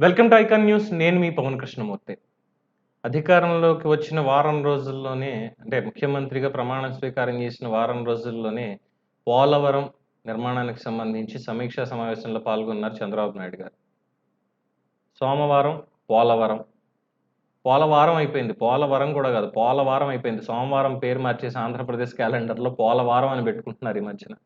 Welcome to icon news. నేను మీ పవన్ కృష్ణమూర్తి. అధికారంలోకి వచ్చిన వారం రోజుల్లోనే అంటే ముఖ్యమంత్రిగా ప్రమాణ స్వీకారం చేసిన వారం రోజుల్లోనే పోలవరం నిర్మాణానికి సంబంధించి సమీక్షా సమావేశంలో పాల్గొన్నారు చంద్రబాబు నాయుడు గారు. సోమవారం పోలవరం. పోలవారం అయిపోయింది. పోలవరం కూడా కాదు పోలవారం అయిపోయింది. సోమవారం పేరు మార్చేసి ఆంధ్రప్రదేశ్ క్యాలెండర్లో పోలవారం అని పెట్టుకుంటున్నారు ఈ మధ్యన.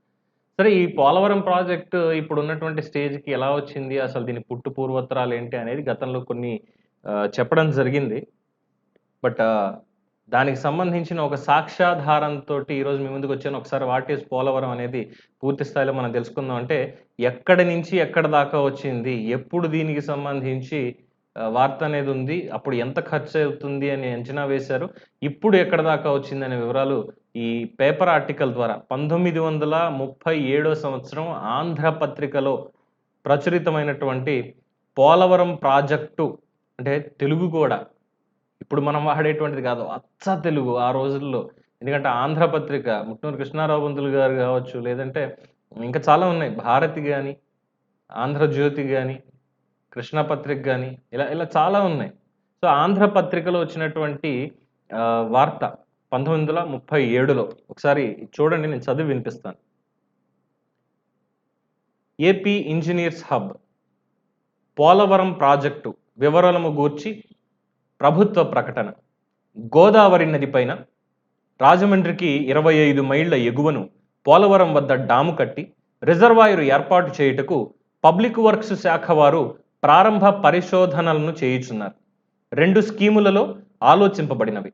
సరే ఈ పోలవరం ప్రాజెక్టు ఇప్పుడు ఉన్నటువంటి స్టేజ్కి ఎలా వచ్చింది? అసలు దీని పుట్టు పూర్వత్రాలు ఏంటి అనేది గతంలో కొన్ని చెప్పడం జరిగింది. బట్ దానికి సంబంధించిన ఒక సాక్ష్యాధారంతో ఈరోజు మీ ముందుకు వచ్చాను. ఒకసారి వాట్ ఈస్ పోలవరం అనేది పూర్తి స్థాయిలో మనం తెలుసుకుందాం అంటే ఎక్కడి నుంచి ఎక్కడ దాకా వచ్చింది? ఎప్పుడు దీనికి సంబంధించి వార్త అనేది ఉంది? అప్పుడు ఎంత ఖర్చు అవుతుంది అని అంచనా వేశారు? ఇప్పుడు ఎక్కడ దాకా వచ్చింది అనే వివరాలు ఈ పేపర్ ఆర్టికల్ ద్వారా పంతొమ్మిది వందల ముప్పై ఏడో సంవత్సరం ఆంధ్ర పత్రికలో ప్రచురితమైనటువంటి పోలవరం ప్రాజెక్టు అంటే తెలుగు కూడా. ఇప్పుడు మనం వాడేటువంటిది కాదు అచ్చ తెలుగు ఆ రోజుల్లో. ఎందుకంటే ఆంధ్ర పత్రిక ముట్నూరు కృష్ణారావు పంతులు గారు కావచ్చు లేదంటే ఇంకా చాలా ఉన్నాయి. భారతి కానీ ఆంధ్రజ్యోతి కానీ కృష్ణ పత్రిక కానీ ఇలా ఇలా చాలా ఉన్నాయి. సో ఆంధ్ర పత్రికలో వచ్చినటువంటి వార్త పంతొమ్మిది వందల ముప్పై ఏడులో ఒకసారి చూడండి నేను చదివి వినిపిస్తాను. AP engineers hub Polavaram project వివరాలము గూర్చి ప్రభుత్వ ప్రకటన. గోదావరి నది పైన రాజమండ్రికి ఇరవై ఐదు మైళ్ళ ఎగువను పోలవరం వద్ద డాము కట్టి రిజర్వాయరు ఏర్పాటు చేయుటకు పబ్లిక్ వర్క్స్ శాఖ వారు ప్రారంభ పరిశోధనలను చేయుచున్నారు. రెండు స్కీములలో ఆలోచింపబడినవి.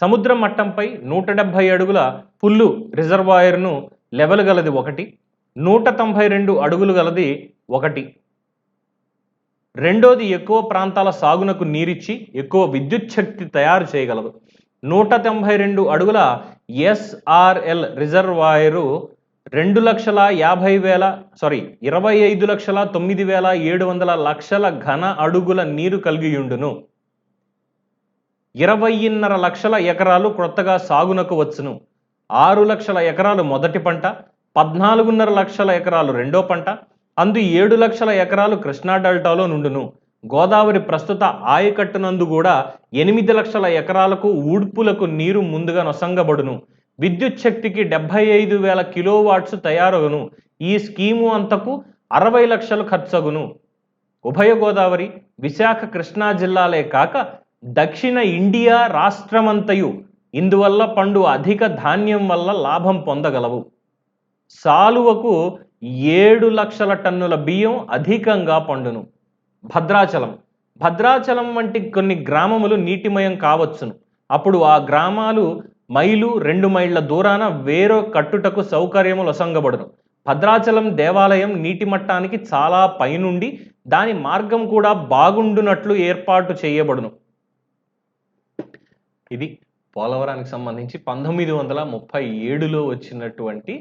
సముద్ర మట్టంపై నూట డెబ్బై అడుగుల పుల్లు రిజర్వాయర్ను లెవెల్ గలది ఒకటి నూట తొంభై రెండు అడుగులు గలది ఒకటి. రెండోది ఎక్కువ ప్రాంతాల సాగునకు నీరిచ్చి ఎక్కువ విద్యుత్ శక్తి తయారు చేయగలదు. నూట తొంభై రెండు అడుగుల ఎస్ఆర్ఎల్ రిజర్వాయరు రెండు లక్షల యాభై వేల సారీ ఇరవై ఐదు లక్షల తొమ్మిది వేల ఏడు వందల లక్షల ఘన అడుగుల నీరు కలిగియుండును. ఇరవైన్నర లక్షల ఎకరాలు క్రొత్తగా సాగునకు వచ్చును. ఆరు లక్షల ఎకరాలు మొదటి పంట పద్నాలుగున్నర లక్షల ఎకరాలు రెండో పంట అందు ఏడు లక్షల ఎకరాలు కృష్ణా డెల్టాలో నుండును. గోదావరి ప్రస్తుత ఆయకట్టునందు కూడా ఎనిమిది లక్షల ఎకరాలకు ఊడ్పులకు నీరు ముందుగా నొసంగబడును. విద్యుత్ శక్తికి డెబ్బై ఐదు వేల కిలోవాట్స్ తయారగును. ఈ స్కీము అంతకు అరవై లక్షలు ఖర్చగును. ఉభయ గోదావరి విశాఖ కృష్ణా జిల్లాలే కాక దక్షిణ ఇండియా రాష్ట్రమంతయు ఇందువల్ల పండు అధిక ధాన్యం వల్ల లాభం పొందగలవు. సాలువకు ఏడు లక్షల టన్నుల బియ్యం అధికంగా పండును. భద్రాచలం. భద్రాచలం వంటి కొన్ని గ్రామములు నీటిమయం కావచ్చును. అప్పుడు ఆ గ్రామాలు మైలు రెండు మైళ్ళ దూరాన వేరో కట్టుటకు సౌకర్యములు లొసంగబడును. భద్రాచలం దేవాలయం నీటి మట్టానికి చాలా పైనుండి దాని మార్గం కూడా బాగుండునట్లు ఏర్పాటు చేయబడును. ఇది పోలవరానికి సంబంధించి పంతొమ్మిది వందల ముప్పై ఏడులో వచ్చినటువంటి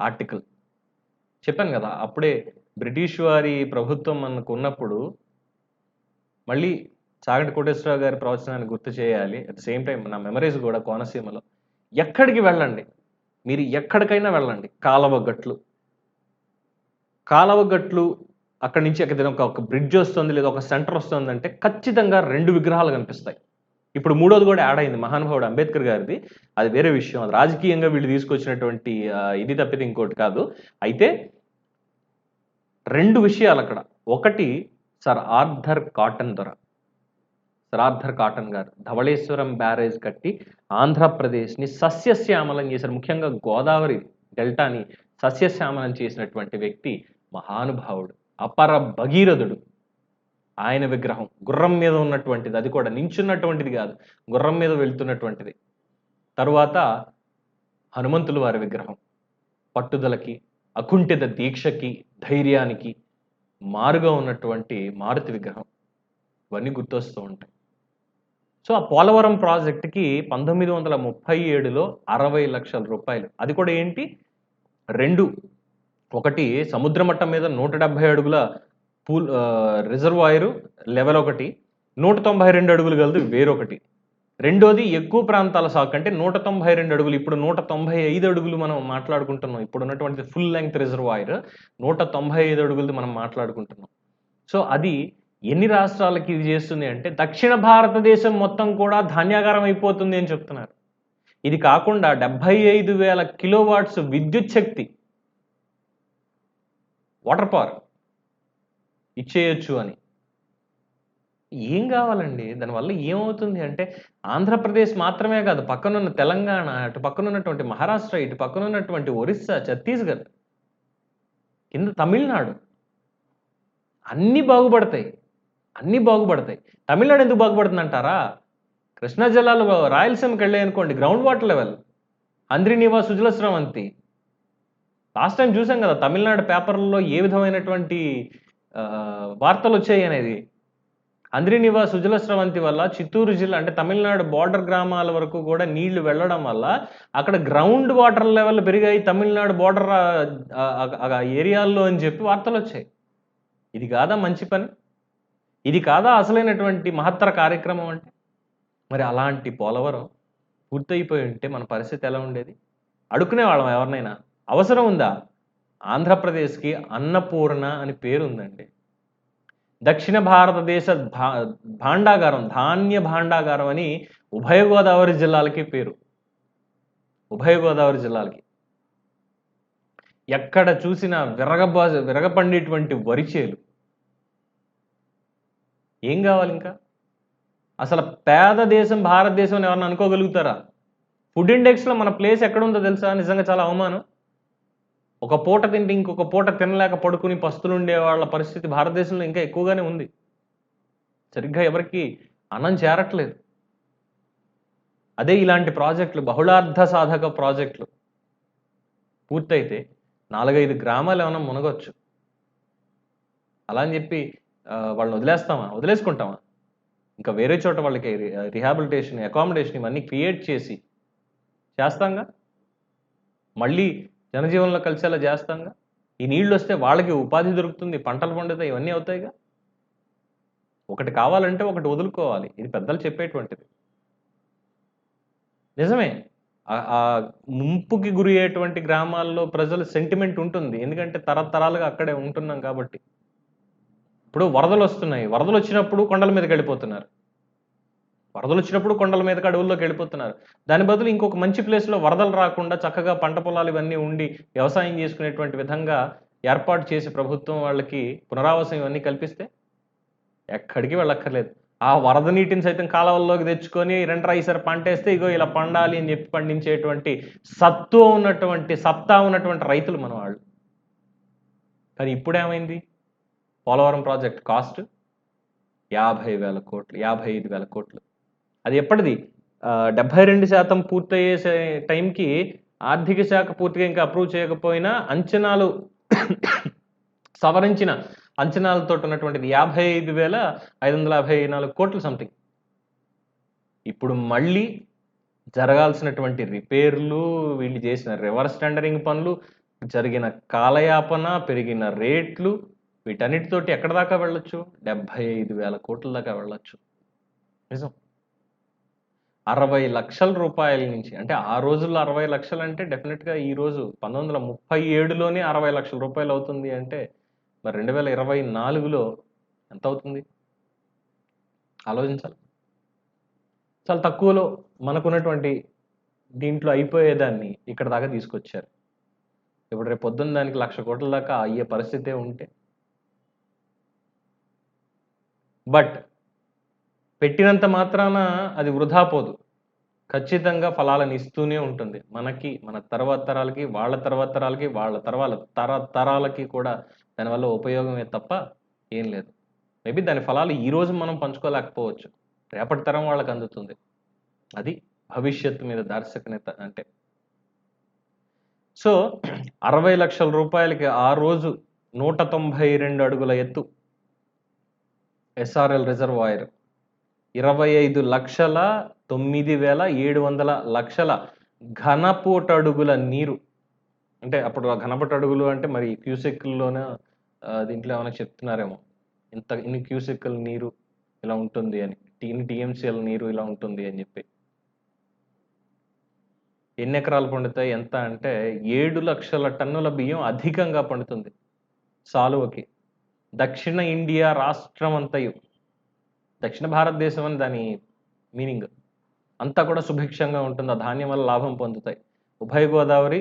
ఆర్టికల్. చెప్పాను కదా అప్పుడే బ్రిటిష్ వారి ప్రభుత్వం మనకు ఉన్నప్పుడు మళ్ళీ చాగంటి కోటేశ్వరరావు గారి ప్రవచనాన్ని గుర్తు చేయాలి. అట్ సేమ్ టైం నా మెమరీస్ కూడా కోనసీమలో. ఎక్కడికి వెళ్ళండి? మీరు ఎక్కడికైనా వెళ్ళండి. కాలవగట్లు కాలవగట్లు కాలవ గట్లు అక్కడి నుంచి అక్కడ ఒక బ్రిడ్జ్ వస్తుంది లేదా ఒక సెంటర్ వస్తుంది అంటే ఖచ్చితంగా రెండు విగ్రహాలు కనిపిస్తాయి. ఇప్పుడు మూడోది కూడా యాడ్ అయింది మహానుభావుడు అంబేద్కర్ గారిది. అది వేరే విషయం. అది రాజకీయంగా వీళ్ళు తీసుకొచ్చినటువంటి ఇది తప్పితే ఇంకోటి కాదు. అయితే రెండు విషయాలు అక్కడ. ఒకటి సర్ ఆర్థర్ కాటన్ దొర. సర్ ఆర్థర్ కాటన్ గారు ధవళేశ్వరం బ్యారేజ్ కట్టి ఆంధ్రప్రదేశ్ని సస్యశ్యామలం చేశారు. ముఖ్యంగా గోదావరి డెల్టాని సస్యశ్యామలం చేసినటువంటి వ్యక్తి మహానుభావుడు అపర భగీరథుడు. ఆయన విగ్రహం. గుర్రం మీద ఉన్నటువంటిది. అది కూడా నించున్నటువంటిది కాదు. గుర్రం మీద వెళ్తున్నటువంటిది. తరువాత హనుమంతుల వారి విగ్రహం. పట్టుదలకి అకుంఠిత దీక్షకి ధైర్యానికి మారుగా ఉన్నటువంటి మారుతి విగ్రహం. ఇవన్నీ గుర్తొస్తూ ఉంటాయి. సో ఆ పోలవరం ప్రాజెక్టుకి పంతొమ్మిది వందల ముప్పై ఏడులో అరవై లక్షల రూపాయలు. అది కూడా ఏంటి? రెండు. ఒకటి సముద్ర మట్టం మీద నూట డెబ్బై అడుగుల పూల్ రిజర్వాయరు లెవెల్ ఒకటి నూట తొంభై రెండు అడుగులు గలదు వేరొకటి. రెండోది ఎక్కువ ప్రాంతాల సాగు అంటే నూట తొంభై రెండు అడుగులు ఇప్పుడు నూట తొంభై ఐదు అడుగులు మనం మాట్లాడుకుంటున్నాం. ఇప్పుడు ఉన్నటువంటి ఫుల్ లెంగ్త్ రిజర్వాయర్ నూట తొంభై ఐదు అడుగులది మనం మాట్లాడుకుంటున్నాం. సో అది ఎన్ని రాష్ట్రాలకి ఇది చేస్తుంది అంటే దక్షిణ భారతదేశం మొత్తం కూడా ధాన్యాగారం అయిపోతుంది అని చెప్తున్నారు. ఇది కాకుండా డెబ్బై ఐదు వేల కిలోవాట్స్ విద్యుత్ శక్తి వాటర్ పవర్ ఇచ్చేయచ్చు అని. ఏం కావాలండి? దానివల్ల ఏమవుతుంది అంటే ఆంధ్రప్రదేశ్ మాత్రమే కాదు పక్కనున్న తెలంగాణ అటు పక్కనున్నటువంటి మహారాష్ట్ర ఇటు పక్కనున్నటువంటి ఒరిస్సా ఛత్తీస్గఢ్ కింద తమిళనాడు. అన్నీ బాగుపడతాయి. అన్నీ బాగుపడతాయి. తమిళనాడు ఎందుకు బాగుపడుతుంది అంటారా కృష్ణా జిల్లాలో రాయలసీమకి వెళ్ళాయి అనుకోండి ground water level. Handri Neeva Sujala Sravanthi last time చూసాం కదా తమిళనాడు పేపర్లలో ఏ విధమైనటువంటి వార్తలు వచ్చాయి అనేది. అంద్రినివా సుజల స్రవంతి వల్ల చిత్తూరు జిల్లా అంటే తమిళనాడు బార్డర్ గ్రామాల వరకు కూడా నీళ్ళు వెళ్ళడం వల్ల అక్కడ గ్రౌండ్ వాటర్ లెవెల్ పెరిగాయి. తమిళనాడు బార్డర్ ఏరియాల్లో అని చెప్పి వార్తలు వచ్చాయి. ఇది కాదా మంచి పని? ఇది కాదా అసలైనటువంటి మహత్తర కార్యక్రమం అంటే? మరి అలాంటి పోలవరం పూర్తయిపోయి ఉంటే మన పరిస్థితి ఎలా ఉండేది? అడుక్కునే వాళ్ళం ఎవరినైనా. అవసరం ఉందా? ఆంధ్రప్రదేశ్కి అన్నపూర్ణ అని పేరు ఉందండి దక్షిణ భారతదేశ భా భాండాగారం ధాన్య భాండాగారం అని ఉభయ గోదావరి జిల్లాలకి పేరు. ఉభయ గోదావరి జిల్లాలకి. ఎక్కడ చూసినా విరగబా విరగపండేటువంటి వరిచేలు. ఏం కావాలి ఇంకా అసలు పేద దేశం భారతదేశం అని ఎవరన్నా అనుకోగలుగుతారా? ఫుడ్ ఇండెక్స్లో మన ప్లేస్ ఎక్కడ ఉందో తెలుసా? నిజంగా చాలా అవమానం. ఒక పూట తింటే ఇంకొక పూట తినలేక పడుకుని పస్తులు ఉండే వాళ్ళ పరిస్థితి భారతదేశంలో ఇంకా ఎక్కువగానే ఉంది. సరిగ్గా ఎవరికి అన్నం చేరట్లేదు. అదే ఇలాంటి ప్రాజెక్టులు బహుళార్థ సాధక ప్రాజెక్టులు. పూర్తయితే నాలుగైదు గ్రామాలు ఏమైనా మునగొచ్చు. అలా అని చెప్పి వాళ్ళని వదిలేస్తామా? వదిలేసుకుంటామా? ఇంకా వేరే చోట వాళ్ళకి రిహాబిలిటేషన్ అకామిడేషన్ ఇవన్నీ క్రియేట్ చేసి చేస్తాంగా? మళ్ళీ జనజీవనంలో కలిసేలా చేస్తాంగా? ఈ నీళ్ళు వస్తే వాళ్ళకి ఉపాధి దొరుకుతుంది పంటలు పండుతాయి ఇవన్నీ అవుతాయిగా? ఒకటి కావాలంటే ఒకటి వదులుకోవాలి. ఇది పెద్దలు చెప్పేటువంటిది. నిజమే. ఆ- ముంపుకి గురి అయ్యేటువంటి గ్రామాల్లో ప్రజల సెంటిమెంట్ ఉంటుంది. ఎందుకంటే తరతరాలుగా అక్కడే ఉంటున్నాం కాబట్టి. ఇప్పుడు వరదలు వస్తున్నాయి. వరదలు వచ్చినప్పుడు కొండల మీదకి వెళ్ళిపోతున్నారు. వరదలు వచ్చినప్పుడు కొండల మీదకి అడవుల్లోకి వెళ్ళిపోతున్నారు. దాని బదులు ఇంకొక మంచి ప్లేస్లో వరదలు రాకుండా చక్కగా పంట పొలాలు ఇవన్నీ ఉండి వ్యవసాయం చేసుకునేటువంటి విధంగా ఏర్పాటు చేసి ప్రభుత్వం వాళ్ళకి పునరావాసం ఇవన్నీ కల్పిస్తే ఎక్కడికి వెళ్ళక్కర్లేదు. ఆ వరద నీటిని సైతం కాలువల్లోకి తెచ్చుకొని రెండు ఈసారి పంట వేస్తే ఇగో ఇలా పండాలి అని చెప్పి పండించేటువంటి సత్తు ఉన్నటువంటి సత్తా ఉన్నటువంటి రైతులు మన వాళ్ళు. కానీ ఇప్పుడేమైంది పోలవరం ప్రాజెక్ట్ కాస్ట్ యాభై వేల కోట్లు యాభై ఐదు వేల కోట్లు. అది ఎప్పటిది? డెబ్బై రెండు శాతం పూర్తయ్యే టైంకి ఆర్థిక శాఖ పూర్తిగా ఇంకా అప్రూవ్ చేయకపోయినా అంచనాలు సవరించిన అంచనాలతో ఉన్నటువంటిది యాభై ఐదు వేల ఐదు వందల యాభై నాలుగు కోట్లు సంథింగ్. ఇప్పుడు మళ్ళీ జరగాల్సినటువంటి రిపేర్లు వీళ్ళు చేసిన రివర్స్ టెండరింగ్ పనులు జరిగిన కాలయాపన పెరిగిన రేట్లు వీటన్నిటితోటి ఎక్కడ దాకా వెళ్ళొచ్చు? డెబ్బై ఐదు వేల కోట్ల దాకా వెళ్ళొచ్చు. నిజం. అరవై లక్షల రూపాయల నుంచి అంటే ఆ రోజుల్లో అరవై లక్షలు అంటే డెఫినెట్గా ఈ రోజు పంతొమ్మిది వందల ముప్పై ఏడులోనే అరవై లక్షల రూపాయలు అవుతుంది అంటే మరి రెండు వేల ఇరవై నాలుగులో ఎంత అవుతుంది ఆలోచించాలి. చాలా తక్కువలో మనకున్నటువంటి దీంట్లో అయిపోయేదాన్ని ఇక్కడ దాకా తీసుకొచ్చారు. ఇప్పుడు రేపు పొద్దున్న దానికి లక్ష కోట్ల దాకా అయ్యే పరిస్థితే ఉంటే. బట్ పెట్టినంత మాత్రాన అది వృధా పోదు. ఖచ్చితంగా ఫలాలను ఇస్తూనే ఉంటుంది. మనకి మన తర్వాత తరాలకి వాళ్ళ తర్వాత తరాలకి వాళ్ళ తర్వాత తర తరాలకి కూడా దానివల్ల ఉపయోగమే తప్ప ఏం లేదు. మేబీ దాని ఫలాలు ఈ రోజు మనం పంచుకోలేకపోవచ్చు. రేపటి తరం వాళ్ళకి అందుతుంది. అది భవిష్యత్తు మీద దార్శకనేత అంటే. సో అరవై లక్షల రూపాయలకి ఆ రోజు నూట తొంభై రెండు అడుగుల ఎత్తు ఎస్ఆర్ఎల్ రిజర్వాయర్. ఇరవై ఐదు లక్షల తొమ్మిది వేల ఏడు వందల లక్షల ఘనపోటడుగుల నీరు. అంటే అప్పుడు ఆ ఘనపోటడుగులు అంటే మరి క్యూసెక్లోనే దీంట్లో ఏమైనా చెప్తున్నారేమో? ఇంత ఇన్ని క్యూసెక్కుల నీరు ఇలా ఉంటుంది అని ఇన్ని టీఎంసీఎల్ నీరు ఇలా ఉంటుంది అని చెప్పి. ఎన్ని ఎకరాలు పండుతాయి? ఎంత అంటే ఏడు లక్షల టన్నుల బియ్యం అధికంగా పండుతుంది సాలువకి. దక్షిణ ఇండియా రాష్ట్రం అంతయు దక్షిణ భారతదేశం అని దాని మీనింగ్. అంతా కూడా సుభిక్షంగా ఉంటుంది? ఆ ధాన్యం వల్ల లాభం పొందుతాయి. ఉభయ గోదావరి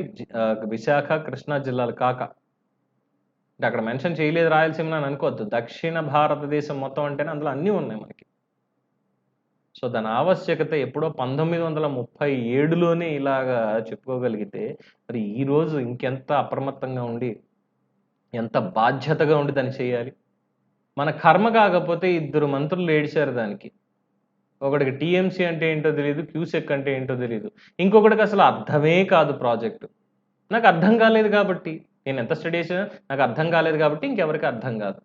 విశాఖ కృష్ణా జిల్లాలు కాక. అంటే అక్కడ మెన్షన్ చేయలేదు రాయలసీమ అని అనుకోవద్దు. దక్షిణ భారతదేశం మొత్తం అంటేనే అందులో అన్నీ ఉన్నాయి మనకి. సో దాని ఆవశ్యకత ఎప్పుడో పంతొమ్మిది వందల ముప్పై ఏడులోనే ఇలాగా చెప్పుకోగలిగితే మరి ఈ రోజు ఇంకెంత అప్రమత్తంగా ఉండి ఎంత బాధ్యతగా ఉండి దాన్ని చేయాలి? మన కర్మ కాకపోతే ఇద్దరు మంత్రులు ఏడిచారు దానికి. ఒకడికి టీఎంసీ అంటే ఏంటో తెలియదు క్యూసెక్ అంటే ఏంటో తెలియదు ఇంకొకటికి అసలు అర్థమే కాదు ప్రాజెక్టు. నాకు అర్థం కాలేదు కాబట్టి నేను ఎంత స్టడీ చేసినా నాకు అర్థం కాలేదు కాబట్టి ఇంకెవరికి అర్థం కాదు.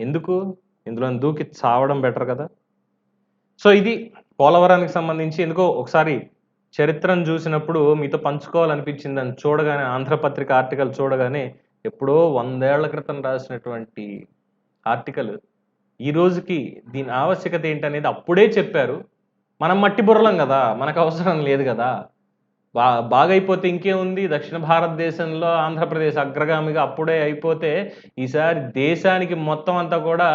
ఎందుకు? ఇందులో దూకి చావడం బెటర్ కదా. సో ఇది పోలవరానికి సంబంధించి ఎందుకో ఒకసారి చరిత్రను చూసినప్పుడు మీతో పంచుకోవాలనిపించింది అని చూడగానే ఆంధ్రపత్రిక ఆర్టికల్ చూడగానే ఎప్పుడో వందేళ్ళ క్రితం రాసినటువంటి ఆర్టికల్. ఈ రోజుకి దీని ఆవశ్యకత ఏంటనేది అప్పుడే చెప్పారు. మనం మట్టి బుర్రలం కదా మనకు అవసరం లేదు కదా. బా బాగైపోతే ఇంకేముంది? దక్షిణ భారతదేశంలో ఆంధ్రప్రదేశ్ అగ్రగామిగా అప్పుడే అయిపోతే ఈసారి దేశానికి మొత్తం అంతా కూడా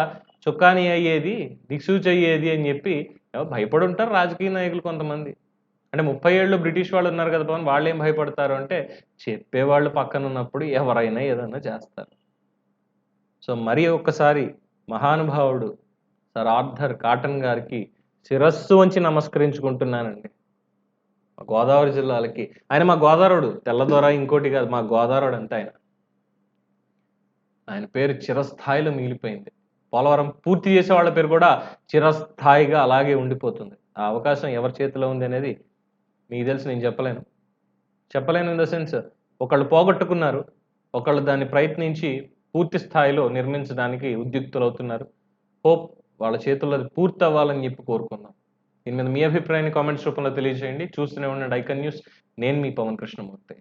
చుక్కాని అయ్యేది దిక్సూచి అయ్యేది అని చెప్పి భయపడి ఉంటారు రాజకీయ నాయకులు కొంతమంది. అంటే ముప్పై ఏళ్ళు బ్రిటిష్ వాళ్ళు ఉన్నారు కదా పవన్ వాళ్ళు ఏం భయపడతారు అంటే చెప్పేవాళ్ళు పక్కన ఉన్నప్పుడు ఎవరైనా ఏదైనా చేస్తారు. సో మరి ఒక్కసారి మహానుభావుడు సర్ ఆర్థర్ కాటన్ గారికి శిరస్సు వంచి నమస్కరించుకుంటున్నానండి. మా గోదావరి జిల్లాలకి. ఆయన మా గోదావరుడు తెల్లదొర ఇంకోటి కాదు మా గోదావరుడు అంటే ఆయన. ఆయన పేరు చిరస్థాయిలో మిగిలిపోయింది. పోలవరం పూర్తి చేసే వాళ్ళ పేరు కూడా చిరస్థాయిగా అలాగే ఉండిపోతుంది. ఆ అవకాశం ఎవరి చేతిలో ఉంది అనేది మీకు తెలిసి నేను చెప్పలేను. చెప్పలేను ఇన్ ద సెన్స్ ఒకళ్ళు పోగొట్టుకున్నారు ఒకళ్ళు దాన్ని ప్రయత్నించి పూర్తి స్థాయిలో నిర్మించడానికి ఉద్యుక్తులవుతున్నారు. హోప్ వాళ్ళ చేతుల్లో అది పూర్తి అవ్వాలని చెప్పి కోరుకుందాం. దీని మీద మీ అభిప్రాయాన్ని కామెంట్స్ రూపంలో తెలియజేయండి. చూస్తూనే ఉండండి ఐకన్ న్యూస్. నేను మీ పవన్ కృష్ణమూర్తి.